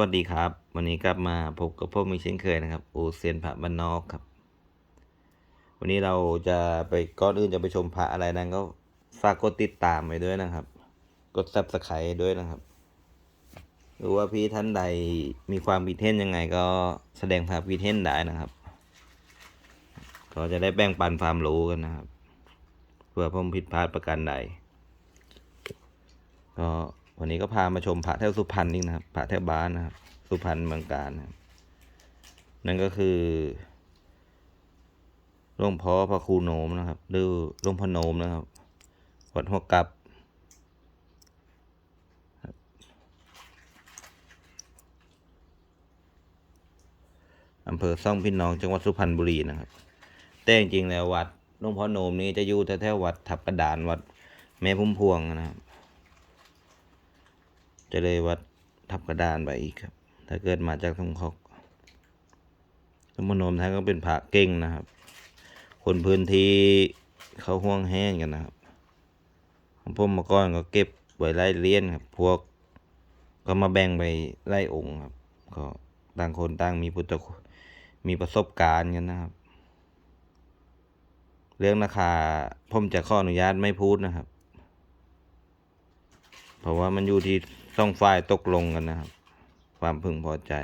วัสดีครับ วันนี้กลับมาพบกับพวกมีเช่นเคยนะครับโอเซียนพระบ้านนอกครับ วันนี้เราจะไปก่อนอื่นจะไปชมพระอะไรนั้นก็ฝากกดติดตามไปด้วยนะครับ กดซับสไครต์ด้วยนะครับ หรือว่าพี่ท่านใดมีความคิดเห็นยังไงก็แสดงความคิดเห็นได้นะครับก็จะได้แบ่งปันความรู้กันนะครับเพื่อผมผิดพลาดประการใดก็ วันนี้ก็พามาชมพระแถวสุพรรณนี่นะครับพระแถวบ้านนะครับ สุพรรณเมืองการนะครับนั่นก็คือหลวงพ่อพระครูโนมนะครับ หรือหลวงพ่อโนมนะครับวัดหัวกลับครับอำเภอซ่องพี่น้องจังหวัดสุพรรณบุรีนะครับ แต่จริงๆแล้ววัดหลวงพ่อโนมนี้จะอยู่แถวๆวัดทับกระดานวัดแม่พุ่มพวงนะครับ จะเลยวัดทับกระดานไปอีกครับ ถ้าเกิดมาจากทงคอกสมโนมท่านก็เป็นพระเก่งนะครับ คนพื้นที่เขาห่วงแห้งกันนะครับของผมมาก่อนก็เก็บไว้ไล่เลี้ยนครับ พวกก็มาแบ่งไปไล่องค์ครับ ก็ต่างคนต่างมีพุทธคุณมีประสบการณ์กันนะครับ เรื่องราคาผมจะขออนุญาตไม่พูดนะครับ เพราะว่ามันอยู่ที่ สองฝ่ายตกลงกันนะครับ ความพึงพอใจ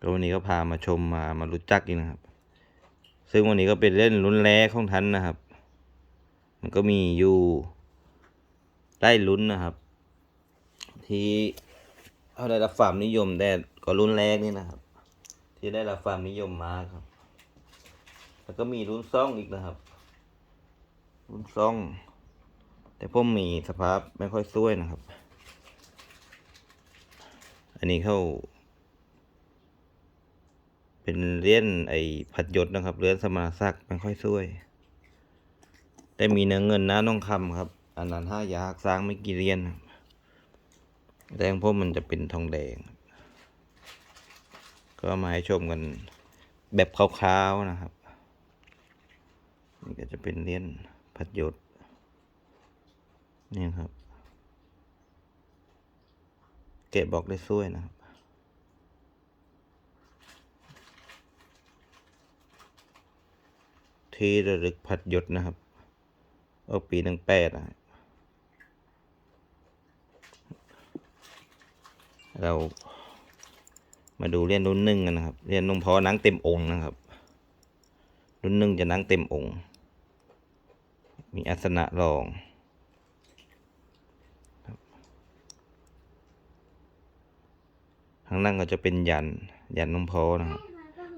ก็วันนี้ก็พามาชมมามารู้จักอีกนะครับ ซึ่งวันนี้ก็เป็นเล่นลุ้นแรกของท่านนะครับ มันก็มีอยู่ได้ลุ้นนะครับ ที่เขาได้รับความนิยมแต่ก็รุ่นแรกนี่นะครับ ที่ได้รับความนิยมมากครับ แล้วก็มีรุ่นซ่องอีกนะครับ รุ่นซ่อง แต่ผมมีสภาพไม่ค่อยสวยนะครับ อันนี้เขาเป็นเลี้ยนไอ้ผัดยดนะครับเลี้ยนสมณศักดิ์ไม่ค่อยสวย แต่มีเนื้อเงินนะน้องคำครับ อันนั้นห้ายากสร้างไม่กี่เหรียญครับแดงพวกมันจะเป็นทองแดง ก็มาให้ชมกันแบบคร่าวๆนะครับ นี่ก็จะเป็นเหรียญผัดยด นี่ครับ เกะบอกได้สวยนะครับ ที่ระลึกผัดหยดนะครับออกปีหนึ่งแปดนะเรามาดูเรียนรุ่นหนึ่งกันนะครับ เรียนหลวงพอหนังเต็มองค์นะครับ รุ่นหนึ่งจะหนังเต็มองค์ มีอัสนะรองางล่างก็จะเป็นยันยันหลวงพอนะครับ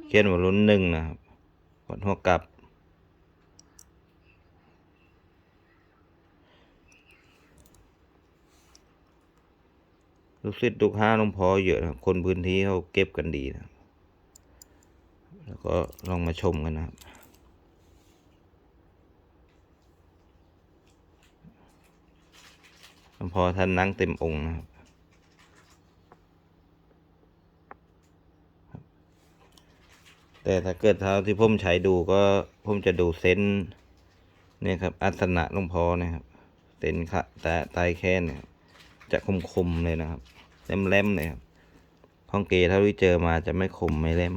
เขียนว่ารุ่นหนึ่งนะครับวัดหัวกลับ ลูกศิษย์ลูกห้าหลวงพอเยอะนะครับคนพื้นที่เขาเก็บกันดีนะแล้วก็ลองมาชมกันนะครับลวงพอท่านนั่งเต็มองค์นะครับ แต่ถ้าเกิดเท้าที่ผมใช้ดูก็ผมจะดูเส้นเนี่ยครับอัสนะลงพอนะครับเส้นขะแต่ใต้แค่เนี่ยจะคมคมๆเลยนะครับเล่มเล่มๆเลยครับห้องเกเท่าที่เจอมาจะไม่คมไม่เล่ม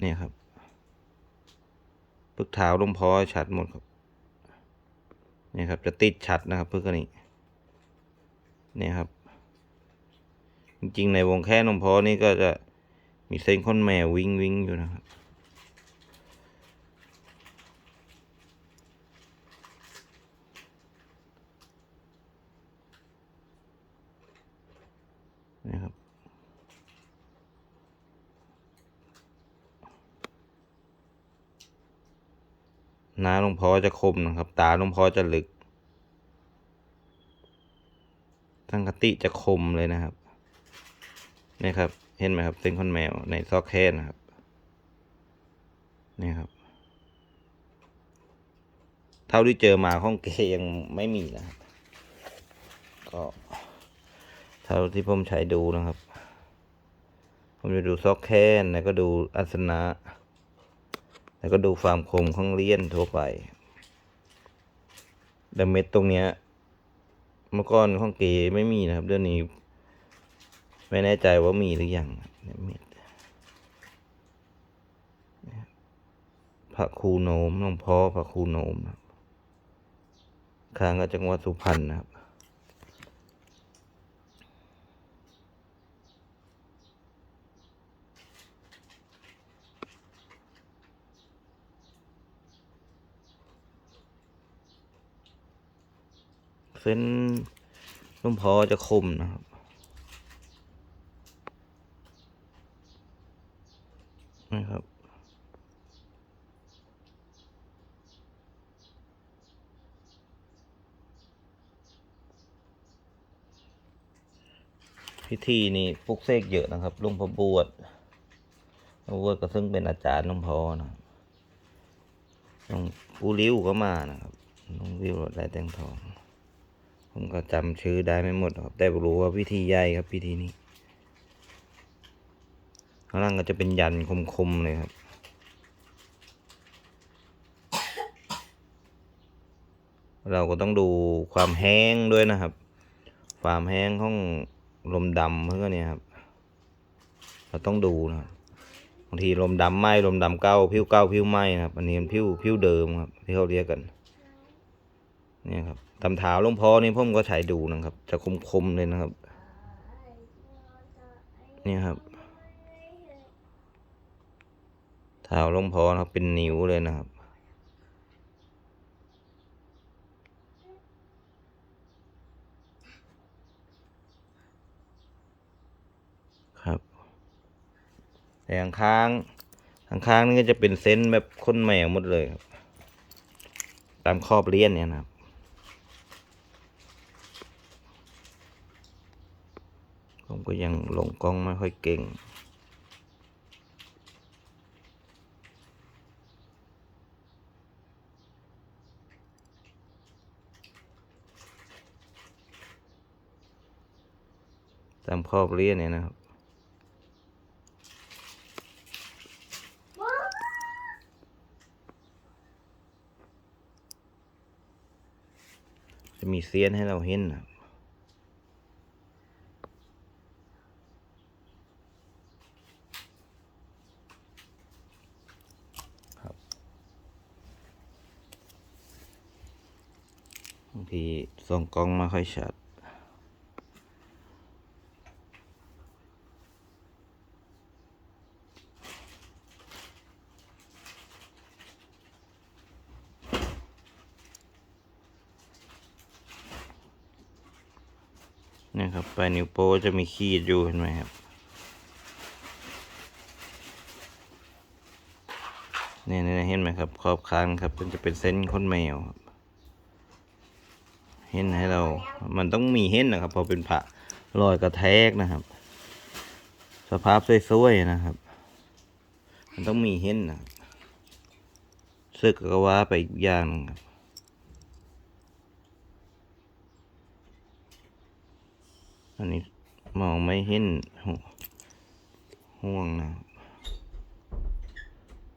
เนี่ยครับปึกเท้าลงพอชัดหมดครับเนี่ยครับจะติดชัดนะครับพึกอันนี้เนี่ยครับ จริงๆในวงแค่นมพอนี่ก็จะ มีเส้นค้นแมววิ่งวิ่งอยู่นะครับ นะครับ น้าหลวงพ่อจะคมนะครับ ตาหลวงพ่อจะลึกทั้งคติจะคมเลยนะครับนี่ครับ เห็นไหมครับ เส้นขนแมวในซอกแค่นะครับ นี่ครับ เท่าที่เจอมาห้องเกยังไม่มีนะครับ ก็เท่าที่ผมใช้ดูนะครับ ผมจะดูซอกแค่นแล้วก็ดูอัสนะ แล้วก็ดูความคมของเลี้ยนทั่วไปแต่เม็ดตรงเนี้ยเมื่อก่อนของเกไม่มีนะครับเดี๋ยวนี้ ไม่แน่ใจว่ามีหรือยังเนี่ยเม็ดพระครูโนมหลวงพ่อพระครูโนมครับค้างกับจังหวัดสุพรรณนะครับเส้นหลวงพอจะคมนะครับ พิธีนี่ปลุกเสกเยอะนะครับลุงพ่อบวชพ่อบวชก็ซึ่งเป็นอาจารย์หลวงพ่อนะหลวงปู่ลิ้วก็มานะครับหลวงวิวได้แตงทอง ผมก็จำชื่อได้ไม่หมดครับ แต่รู้ว่าพิธีใหญ่ครับพิธีนี้ข้างล่างก็จะเป็นยันคมๆเลยครับเราก็ต้องดูความแห้งด้วยนะครับ ความแห้งของ ลมดำเพื่อเนี่ยครับเราต้องดูนะครับบางทีลมดำไหมลมดำเก้าผิวเก้าผิวไหมนะครับอันนี้มันผิวผิวเดิมครับที่เขาเรียกกันเนี่ยครับตำเท้าหลงพอนี่ผมก็ใช้ดูนะครับ จะคมๆเลยนะครับ เนี่ยครับเท้าหลงพอนะครับเป็นนิ้วเลยนะครับ แต่ข้างๆข้างๆนี่ก็จะเป็นเส้นแบบค้นแมวหมดเลยครับตามครอบเลี้ยนเนี่ยนะครับผมก็ยังลงกล้องไม่ค่อยเก่ง ตามครอบเลี้ยนเนี่ยนะครับ จะมีเซียนให้เราเห็นนะครับบางทีส่องกล้องมาค่อยชัด นี่ยครับปลายนิ้วโป้จะมีขีดอยู่เห็นไหมครับเนี่ยเห็นไหมครับ ขอบค้างครับมันจะเป็นเส้นค้นแมวครับเห็นให้เรา มันต้องมีเห็นนะครับพอเป็นผะรอยกระแทกนะครับ สภาพสวยๆนะครับ มันต้องมีเห็นนะครับซึกก็ว่าไปอีกอย่างหนึงครับ อันนี้มองไม่เห็นหห่วงนะครับ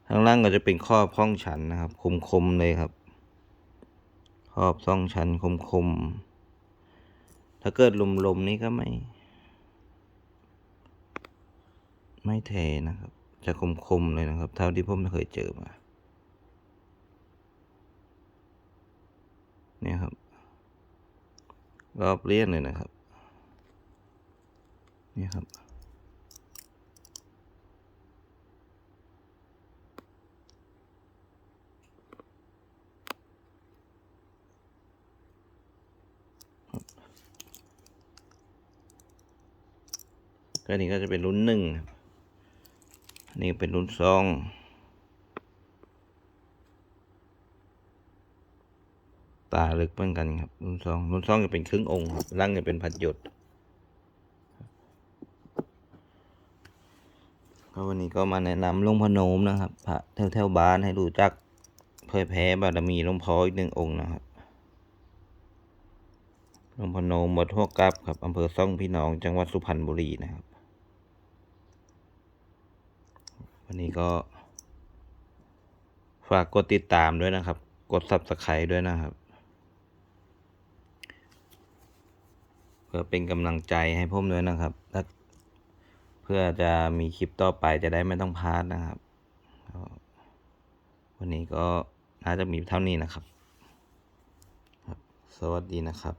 ข้างล่างก็จะเป็นครอบห้องฉันนะครับ คมๆเลยครับ ครอบซ่องชั้นคมๆถ้าเกิดลมๆนี่ก็ไม่ ไม่เทนะครับ จะคมๆเลยนะครับ เท่าที่ผมเคยเจอมาเนี่ยครับรอบเลียนเลยนะครับ นี่ครับ ก็อันนี้ก็จะเป็นรุ่นหนึ่งครับนนี้เป็นรุ่นสองตาลึกเหมือนกันครับ รุ่นสองรุ่นสองจะเป็นครึ่งองค์ร่างจะเป็นพัดหยด ก็วันนี้ก็มาแนะนำหลวงพอโนมนะครับพระแถวแถวบ้านให้รู้จักเผยแผ่บารมีหลวงพ่ออีกหนึ่งองค์นะครับหลวงพอโนมวัดหัวกับครับอำเภอซ่องพี่น้องจังหวัดสุพรรณบุรีนะครับ วันนี้ก็ฝากกดติดตามด้วยนะครับ กด subscribe ด้วยนะครับ เพื่อเป็นกำลังใจให้ผมด้วยนะครับถ้า เพื่อจะมีคลิปต่อไปจะได้ไม่ต้องพลาดนะครับ วันนี้ก็น่าจะมีเท่านี้นะครับ สวัสดีนะครับ